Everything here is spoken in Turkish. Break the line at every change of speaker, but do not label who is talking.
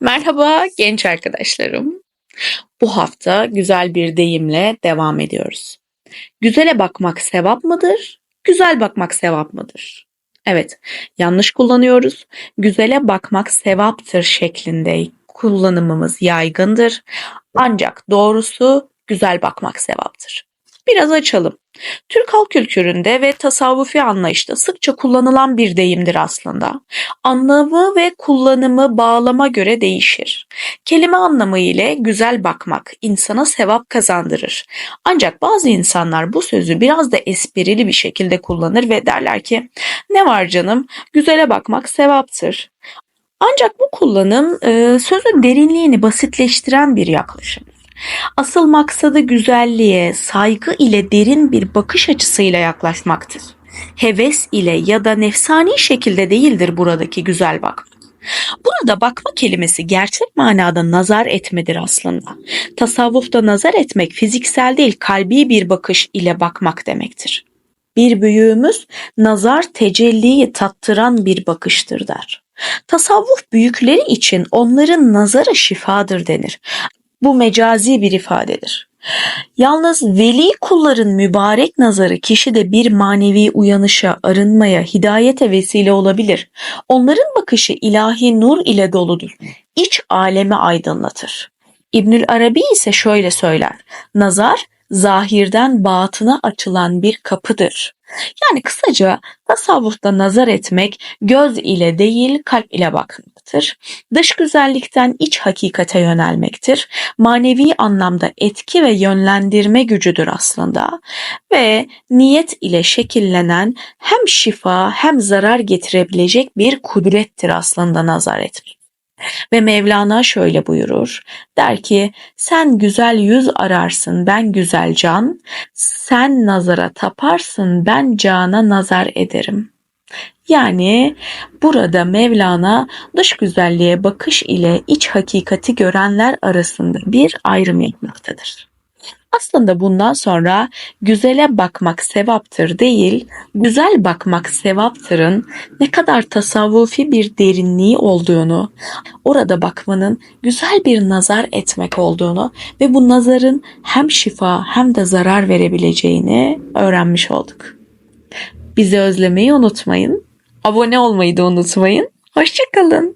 Merhaba genç arkadaşlarım. Bu hafta güzel bir deyimle devam ediyoruz. Güzele bakmak sevap mıdır? Güzel bakmak sevap mıdır? Evet, yanlış kullanıyoruz. Güzele bakmak sevaptır şeklinde kullanımımız yaygındır. Ancak doğrusu güzel bakmak sevaptır. Biraz açalım. Türk halk kültüründe ve tasavvufi anlayışta sıkça kullanılan bir deyimdir aslında. Anlamı ve kullanımı bağlama göre değişir. Kelime anlamı ile güzel bakmak insana sevap kazandırır. Ancak bazı insanlar bu sözü biraz da esprili bir şekilde kullanır ve derler ki ne var canım güzele bakmak sevaptır. Ancak bu kullanım sözün derinliğini basitleştiren bir yaklaşım. Asıl maksadı güzelliğe, saygı ile derin bir bakış açısıyla yaklaşmaktır. Heves ile ya da nefsani şekilde değildir buradaki güzel bakmak. Burada bakma kelimesi gerçek manada nazar etmedir aslında. Tasavvufta nazar etmek fiziksel değil kalbi bir bakış ile bakmak demektir. Bir büyüğümüz nazar tecelliyi tattıran bir bakıştır der. Tasavvuf büyükleri için onların nazarı şifadır denir. Bu mecazi bir ifadedir. Yalnız veli kulların mübarek nazarı kişide bir manevi uyanışa, arınmaya, hidayete vesile olabilir. Onların bakışı ilahi nur ile doludur. İç alemi aydınlatır. İbnül Arabi ise şöyle söyler. Nazar zahirden batına açılan bir kapıdır. Yani kısaca tasavvufta nazar etmek göz ile değil kalp ile bakmaktır. Dış güzellikten iç hakikate yönelmektir. Manevi anlamda etki ve yönlendirme gücüdür aslında. Ve niyet ile şekillenen hem şifa hem zarar getirebilecek bir kudrettir aslında nazar etmek. Ve Mevlana şöyle buyurur. Der ki sen güzel yüz ararsın ben güzel can. Sen nazara taparsın ben cana nazar ederim. Yani burada Mevlana dış güzelliğe bakış ile iç hakikati görenler arasında bir ayrım yapmaktadır. Aslında bundan sonra güzele bakmak sevaptır değil, güzel bakmak sevaptırın ne kadar tasavvufi bir derinliği olduğunu, orada bakmanın güzel bir nazar etmek olduğunu ve bu nazarın hem şifa hem de zarar verebileceğini öğrenmiş olduk. Bizi özlemeyi unutmayın. Abone olmayı da unutmayın. Hoşçakalın.